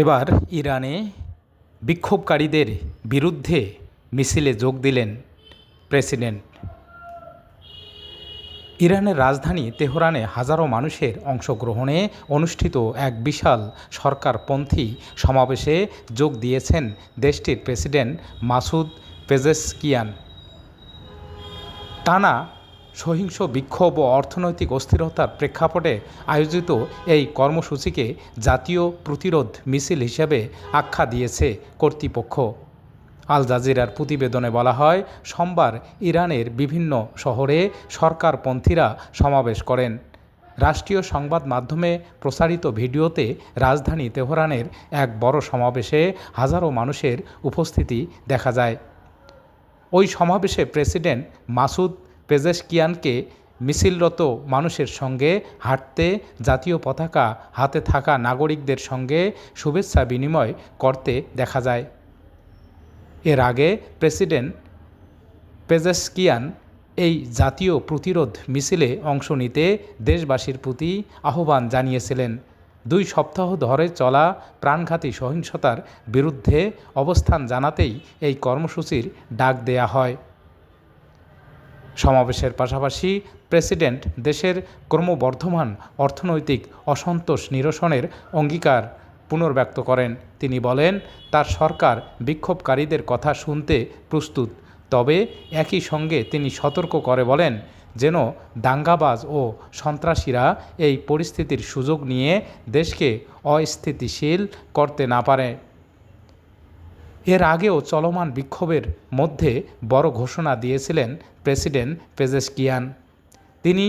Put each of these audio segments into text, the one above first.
এবার ইরানে বিক্ষোভকারীদের বিরুদ্ধে মিছিলে যোগ দিলেন প্রেসিডেন্ট। ইরানের রাজধানী তেহরানে হাজারো মানুষের অংশগ্রহণে অনুষ্ঠিত এক বিশাল সরকারপন্থী সমাবেশে যোগ দিয়েছেন দেশটির প্রেসিডেন্ট মাসুদ পেজেশকিয়ান টানা সহিংস বিক্ষোভ ও অর্থনৈতিক অস্থিরতার প্রেক্ষাপটে আয়োজিত এই কর্মসূচিকে জাতীয় প্রতিরোধ মিছিল হিসেবে আখ্যা দিয়েছে কর্তৃপক্ষ। আল জাজিরার প্রতিবেদনে বলা হয়, সোমবার ইরানের বিভিন্ন শহরে সরকারপন্থীরা সমাবেশ করেন। রাষ্ট্রীয় সংবাদ মাধ্যমে প্রসারিত ভিডিওতে রাজধানী তেহরানের এক বড় সমাবেশে হাজারো মানুষের উপস্থিতি দেখা যায়। ওই সমাবেশে প্রেসিডেন্ট মাসুদ পেজেশকিয়ানকে মিছিলরত মানুষের সঙ্গে হাঁটতে, জাতীয় পতাকা হাতে থাকা নাগরিকদের সঙ্গে শুভেচ্ছা বিনিময় করতে দেখা যায়। এর আগে প্রেসিডেন্ট পেজেশকিয়ান এই জাতীয় প্রতিরোধ মিছিলে অংশ নিতে দেশবাসীর প্রতি আহ্বান জানিয়েছিলেন। দুই সপ্তাহ ধরে চলা প্রাণঘাতী সহিংসতার বিরুদ্ধে অবস্থান জানাতেই এই কর্মসূচির ডাক দেয়া হয়। সমাবেশের পাশাপাশি প্রেসিডেন্ট দেশের ক্রমবর্ধমান অর্থনৈতিক অসন্তোষ নিরসনের অঙ্গীকার পুনর্ব্যক্ত করেন। তিনি বলেন, তার সরকার বিক্ষোভকারীদের কথা শুনতে প্রস্তুত, তবে একই সঙ্গে তিনি সতর্ক করে বলেন, যেন দাঙ্গাবাজ ও সন্ত্রাসীরা এই পরিস্থিতির সুযোগ নিয়ে দেশকে অস্থিতিশীল করতে না পারে। এর আগেও চলমান বিক্ষোভের মধ্যে বড় ঘোষণা দিয়েছিলেন প্রেসিডেন্ট পেজেশকিয়ান। তিনি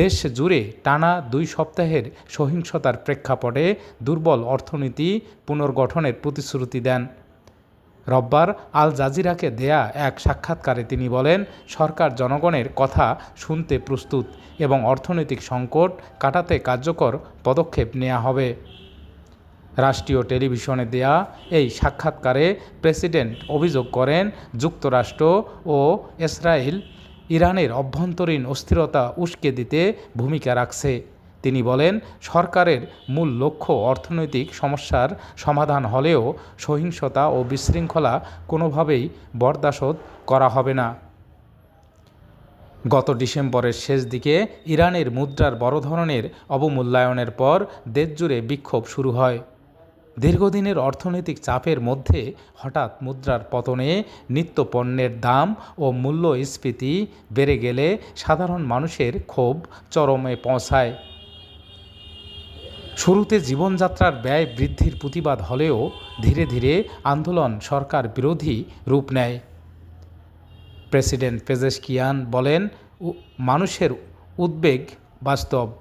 দেশ জুড়ে টানা দুই সপ্তাহের সহিংসতার প্রেক্ষাপটে দুর্বল অর্থনীতি পুনর্গঠনের প্রতিশ্রুতি দেন। রব্বার আল জাজিরাকে দেয়া এক সাক্ষাৎকারে তিনি বলেন, সরকার জনগণের কথা শুনতে প্রস্তুত এবং অর্থনৈতিক সংকট কাটাতে কার্যকর পদক্ষেপ নেওয়া হবে। রাষ্ট্রীয় টেলিভিশনে দেয়া এই সাক্ষাৎকারে প্রেসিডেন্ট অভিযোগ করেন, যুক্তরাষ্ট্র ও ইসরায়েল ইরানের অভ্যন্তরীণ অস্থিরতা উস্কে দিতে ভূমিকা রাখছে। তিনি বলেন, সরকারের মূল লক্ষ্য অর্থনৈতিক সমস্যার সমাধান হলেও সহিংসতা ও বিশৃঙ্খলা কোনোভাবেই বরদাশত করা হবে না। গত ডিসেম্বরের শেষ দিকে ইরানের মুদ্রার বড় ধরনের অবমূল্যায়নের পর দেশজুড়ে বিক্ষোভ শুরু হয়। দীর্ঘদিনের অর্থনৈতিক চাপের মধ্যে হঠাৎ মুদ্রার পতনে নিত্য পণ্যের দাম ও মূল্যস্ফীতি বেড়ে গেলে সাধারণ মানুষের ক্ষোভ চরমে পৌঁছায়। শুরুতে জীবনযাত্রার ব্যয় বৃদ্ধির প্রতিবাদ হলেও ধীরে ধীরে আন্দোলন সরকার বিরোধী রূপ নেয়। প্রেসিডেন্ট পেজেশকিয়ান বলেন, "উ- মানুষের উদ্বেগ বাস্তব।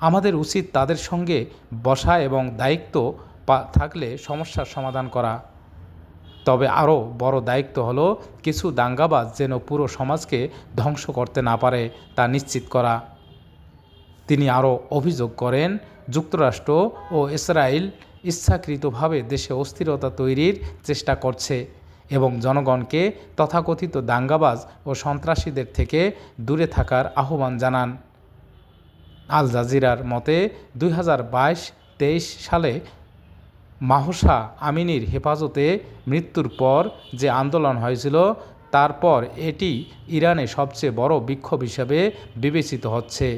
আমাদের উচিত তাদের সঙ্গে বসা এবং দায়িত্ব থাকলে সমস্যার সমাধান করা। তবে আরও বড় দায়িত্ব হলো কিছু দাঙ্গাবাজ যেন পুরো সমাজকে ধ্বংস করতে না পারে তা নিশ্চিত করা। তিনি আরও অভিযোগ করেন, যুক্তরাষ্ট্র ও ইসরায়েল ইচ্ছাকৃতভাবে দেশে অস্থিরতা তৈরির চেষ্টা করছে এবং জনগণকে তথাকথিত দাঙ্গাবাজ ও সন্ত্রাসীদের থেকে দূরে থাকার আহ্বান জানান। আল জাজিরার মতে, দুই হাজার বাইশ তেইশ সালে মাহসা আমিনীর হেফাজতে মৃত্যুর পর যে আন্দোলন হয়েছিল, তারপর এটি ইরানে সবচেয়ে বড় বিক্ষোভ হিসাবে বিবেচিত হচ্ছে।